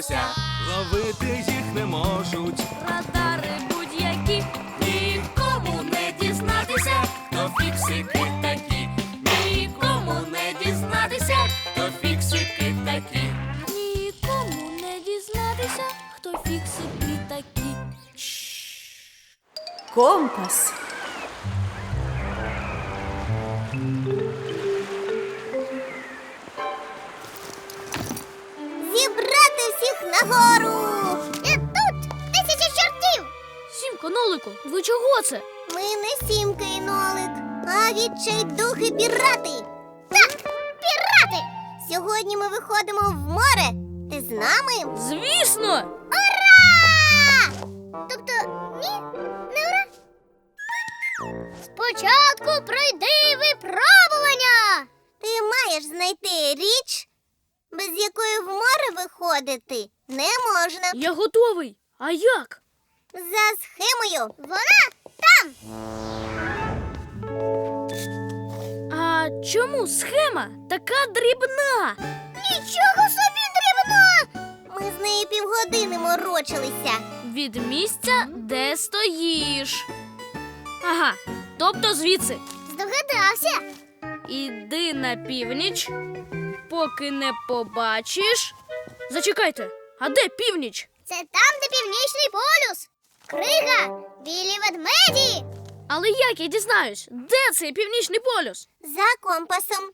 вдалося. Ловити їх не можуть. Радари будь-які, нікому не дізнатися, хто фіксики такі, нікому не дізнатися, хто фіксики такі. Нікому не дізнатися, хто фіксики такі. Компас. Нагору. І тут тисячі чортів. Сімко, нолику, ви чого це? Ми не сімка і нолик, а відчайдухи пірати. Так, пірати! Сьогодні ми виходимо в море. Ти з нами? Звісно! Ура! Тобто, ні, не ура. Спочатку пройди випробування. Ти маєш знайти річ, без якої в море виходити. Я готовий. А як? За схемою. Вона там. А чому схема така дрібна? Нічого собі дрібно. Ми з нею півгодини морочилися. Від місця, де стоїш. Ага, тобто звідси. Здогадався. Іди на північ, поки не побачиш. Зачекайте, а де північ? Це там, де північний полюс. Крига, білі ведмеді. Але як я дізнаюсь, де цей північний полюс? За компасом.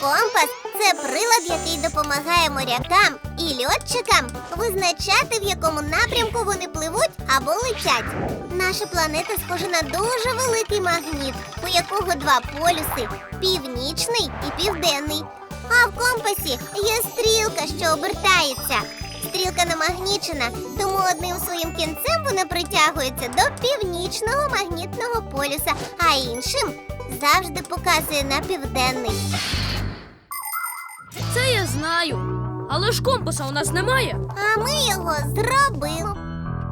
Компас це прилад, який допомагає морякам і льотчикам визначати, в якому напрямку вони пливуть або летять. Наша планета схожа на дуже великий магніт, у якого два полюси північний і південний. А в компасі є стрілка, що обертається. Стрілка намагнічена, тому одним своїм кінцем вона притягується до північного магнітного полюса, а іншим завжди показує на південний. Це я знаю. Але ж компаса у нас немає. А ми його зробимо.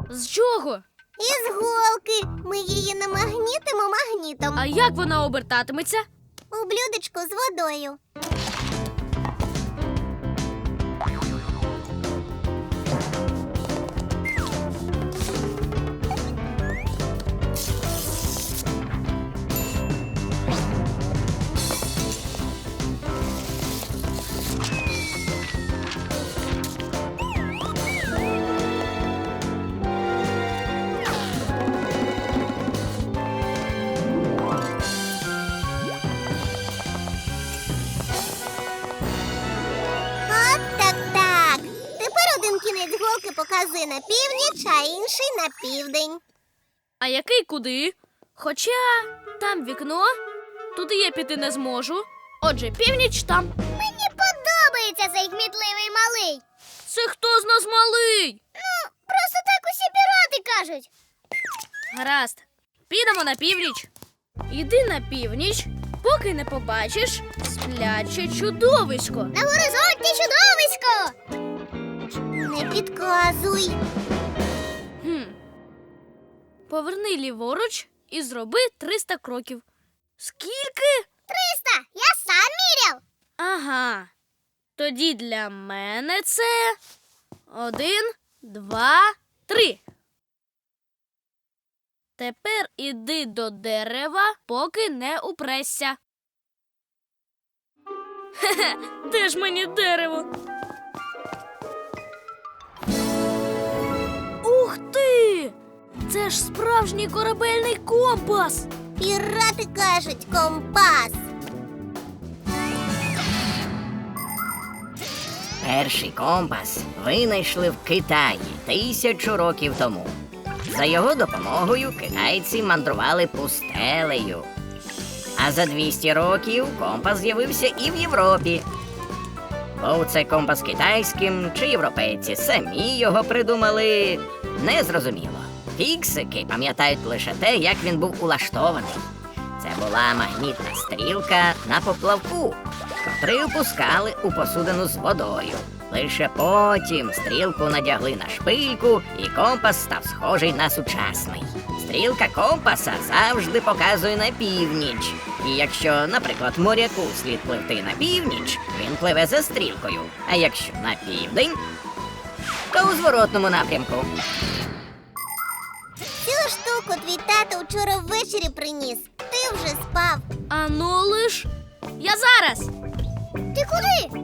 З чого? Із голки ми її намагнітимо магнітом А як вона обертатиметься? у блюдечку з водою. Кінець голки показує на північ, а інший на південь. А який куди? Хоча там вікно, туди я піти не зможу. Отже, північ там. Мені подобається цей кмітливий малий. Це хто з нас малий? Ну, просто так усі пірати кажуть. Гаразд, підемо на північ. Іди на північ, поки не побачиш спляче чудовисько. На горизонті чудовисько. Не підказуй. Хм. Поверни ліворуч і зроби 300 кроків. Скільки? Триста. Я сам міряв. Ага. Тоді для мене це один, два, три. Тепер іди до дерева, поки не упресся. Хе-хе, де ж мені дерево? Це ж справжній корабельний компас. Пірати кажуть компас. Перший компас винайшли в Китаї тисячу років тому. За його допомогою китайці мандрували пустелею. А за 200 років компас з'явився і в Європі. Був це компас китайським чи європейці самі його придумали, незрозуміло. Фіксики пам'ятають лише те, як він був улаштований. Це була магнітна стрілка на поплавку, котрий опускали у посудину з водою. Лише потім стрілку надягли на шпильку, і компас став схожий на сучасний. Стрілка компаса завжди показує на північ, І якщо, наприклад, моряку слід пливти на північ, він пливе за стрілкою. А якщо на південь, то у зворотному напрямку. Цю штуку твій тато вчора ввечері приніс. Ти вже спав. А ну лиш. Я зараз. Ти куди?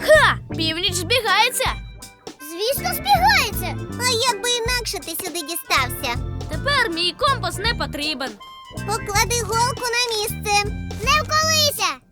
Ха! Північ збігається. Звісно, збігається. А як би інакше ти сюди дістався? Тепер мій компас не потрібен. Поклади голку на місце. Не вколися.